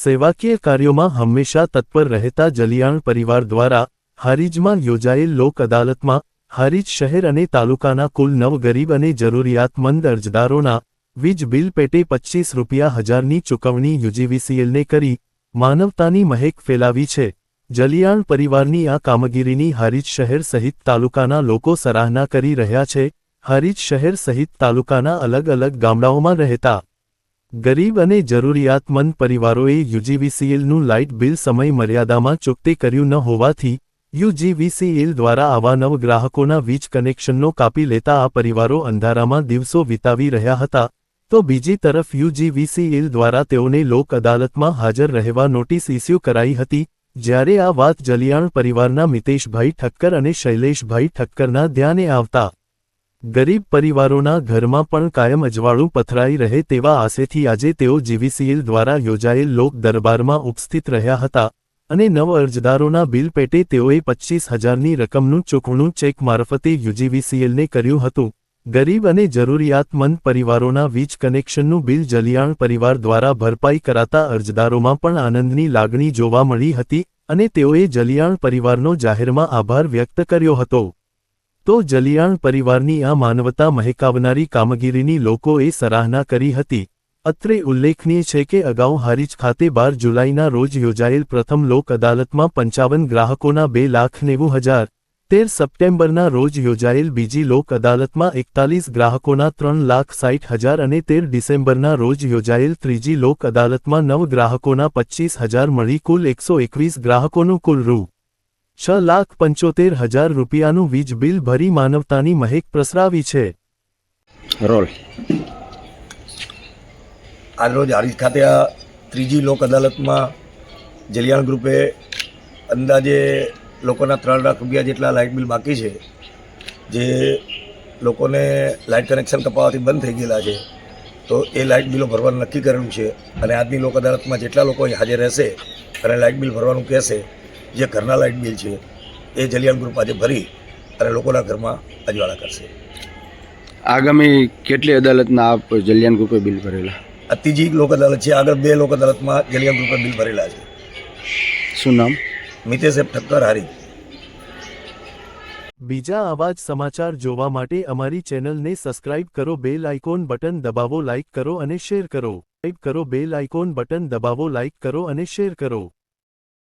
સેવાકીય કાર્યોમાં હંમેશા તત્પર રહેતા જલિયાણ પરિવાર દ્વારા હારીજમાં યોજાયેલ લોક અદાલતમાં હારીજ શહેર અને તાલુકાના કુલ નવ ગરીબ અને જરૂરિયાતમંદ અરજદારોના વીજ બિલ પેટે પચ્ચીસ રૂપિયા હજારની ચૂકવણી યુજીવીસીએલને કરી માનવતાની મહેક ફેલાવી છે. જલિયાણ પરિવારની આ કામગીરીની હારીજ શહેર સહિત તાલુકાના લોકો સરાહના કરી રહ્યા છે. હારીજ શહેર સહિત તાલુકાના અલગ અલગ ગામડાઓમાં રહેતા ગરીબ અને જરૂરિયાતમંદ પરિવારોએ યુજીવીસીએલનું લાઇટ બિલ સમય મર્યાદામાં ચૂકતે કર્યું ન હોવાથી યુજીવીસીએલ દ્વારા આવા નવ ગ્રાહકોના વીજ કનેક્શનનો કાપી લેતા આ પરિવારો અંધારામાં દિવસો વિતાવી રહ્યા હતા. તો બીજી તરફ યુજીવીસીએલ દ્વારા તેઓને લોક અદાલતમાં હાજર રહેવા નોટિસ ઇસ્યુ કરાઈ હતી, જ્યારે આ વાત જલિયાણ પરિવારના મિતેશભાઈ ઠક્કર અને શૈલેષભાઈ ઠક્કરના ધ્યાને આવતા ગરીબ પરિવારોના ઘરમાં પણ કાયમ અજવાળું પથરાઈ રહે તેવા આશેથી આજે તેઓ જીવીસીએલ દ્વારા યોજાયેલ લોક દરબારમાં ઉપસ્થિત રહ્યા હતા અને નવ અરજદારોના બિલ પેટે તેઓએ પચ્ચીસ હજારની રકમનું ચૂકવણું ચેક મારફતે યુજીવીસીએલને કર્યું હતું. ગરીબ અને જરૂરિયાતમંદ પરિવારોના વીજ કનેક્શનનું બિલ જલિયાણ પરિવાર દ્વારા ભરપાઈ કરાતા અરજદારોમાં પણ આનંદની લાગણી જોવા મળી હતી અને તેઓએ જલિયાણ પરિવારનો જાહેરમાં આભાર વ્યક્ત કર્યો હતો. તો જલિયાણ પરિવારની આ માનવતા મહેકાવનારી કામગીરીની લોકોએ સરાહના કરી હતી. અત્રે ઉલ્લેખનીય છે કે અગાઉ હારીજ ખાતે બાર જુલાઈના રોજ યોજાયેલ પ્રથમ લોક અદાલતમાં પંચાવન ગ્રાહકોના બે લાખ નેવું હજાર. તેર સપ્ટેમ્બરના રોજ યોજાયેલ બીજી લોક અદાલતમાં એકતાલીસ ગ્રાહકોના ત્રણ લાખ સાઠ હજાર અને તેર ડિસેમ્બરના રોજ યોજાયેલ ત્રીજી લોક અદાલતમાં નવ ગ્રાહકોના પચ્ચીસ હજાર મળી કુલ એકસો એકવીસ ગ્રાહકોનું કુલ રૂ. છ લાખ પંચોતેર હજાર રૂપિયાનું વીજ બિલ ભરી માનવતાની મહેક પ્રસરાવી છે. રોલ. આજરોજ હારીજ ખાતે આ ત્રીજી લોક અદાલતમાં જલિયાણ ગ્રુપે અંદાજે લોકોના ત્રણ લાખ રૂપિયા જેટલા લાઇટ બિલ બાકી છે જે લોકોને લાઇટ કનેક્શન કપાવવાથી બંધ થઈ ગયેલા છે. તો એ લાઇટ બિલો ભરવાનું નક્કી કરેલું છે અને આજની લોક અદાલતમાં જેટલા લોકો અહીં હાજર રહેશે અને લાઇટ બિલ ભરવાનું કહેશે જે ઘરના લાઇટ બિલ છે એ જલિયાણ ગ્રુપ આજે ભરી અને લોકોના ઘરમાં અજવાળા કરશે. આગામી કેટલી અદાલતના આપ જલિયાન ગ્રુપે બિલ ભરેલા? આ ત્રીજી લોક અદાલત છે આગળ બે લોક અદાલતમાં જલિયાન ગ્રુપે બિલ ભરેલા છે. શું નામ? મિતેશ ઠક્કર હારી. બીજા આવા જ સમાચાર જોવા માટે અમારી ચેનલને સબસ્ક્રાઇબ કરો બેલ આઇકોન બટન દબાવો લાઇક કરો અને શેર કરો. ટાઈપ કરો બેલ આઇકોન બટન દબાવો લાઇક કરો અને શેર કરો.